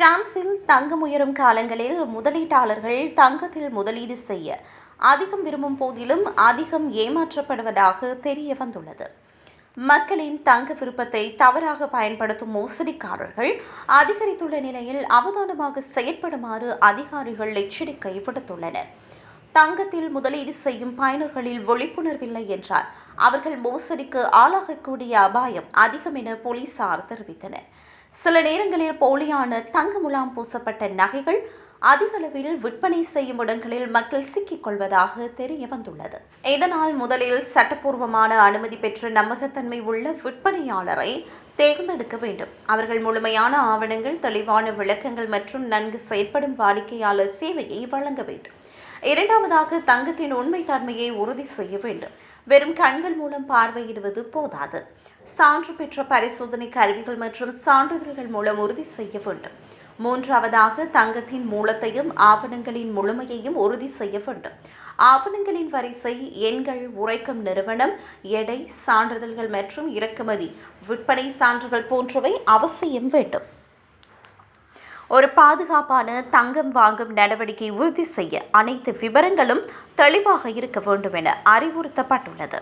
பிரான்சில் தங்கம் உயரும் காலங்களில் முதலீட்டாளர்கள் தங்கத்தில் முதலீடு செய்ய அதிகம் விரும்பும் போதிலும் அதிகம் ஏமாற்றப்படுவதாக தெரிய வந்துள்ளது. மக்களின் தங்க விருப்பத்தை தவறாக பயன்படுத்தும் மோசடிக்காரர்கள் அதிகரித்துள்ள நிலையில் அவதானமாக செயற்படுமாறு அதிகாரிகள் எச்சரிக்கை விடுத்துள்ளனர். தங்கத்தில் முதலீடு செய்யும் பயனர்களில் விழிப்புணர்வில்லை என்றால் அவர்கள் மோசடிக்கு ஆளாகக்கூடிய அபாயம் அதிகம் என போலீசார் தெரிவித்தனர். சில நேரங்களில் போலியான தங்க முலாம் பூசப்பட்ட நகைகள் அதிக அளவில் விற்பனை செய்யும் இடங்களில் மக்கள் சிக்கிக் கொள்வதாக தெரிய வந்துள்ளது. இதனால் முதலில் சட்டப்பூர்வமான அனுமதி பெற்ற நம்பகத்தன்மை உள்ள விற்பனையாளரை தேர்ந்தெடுக்க வேண்டும். அவர்கள் முழுமையான ஆவணங்கள் தெளிவான விளக்கங்கள் மற்றும் நன்கு செயற்படும் வாடிக்கையாளர் சேவையை வழங்க வேண்டும். இரண்டாவதாக தங்கத்தின் உண்மைத்தன்மையை உறுதி செய்ய வேண்டும். வெறும் கண்கள் மூலம் பார்வையிடுவது போதாது. சான்று பெற்ற பரிசோதனை கருவிகள் மற்றும் சான்றிதழ்கள் மூலம் உறுதி செய்ய வேண்டும். மூன்றாவதாக தங்கத்தின் மூலத்தையும் ஆவணங்களின் முழுமையையும் உறுதி செய்ய வேண்டும். ஆவணங்களின் வரிசை எண்கள் உரைக்கும் நிறுவனம் எடை சான்றிதழ்கள் மற்றும் இறக்குமதி விற்பனை சான்றுகள் போன்றவை அவசியம் வேண்டும். ஒரு பாதுகாப்பான தங்கம் வாங்கும் நடவடிக்கை உறுதி செய்ய அனைத்து விவரங்களும் தெளிவாக இருக்க வேண்டும் என அறிவுறுத்தப்பட்டுள்ளது.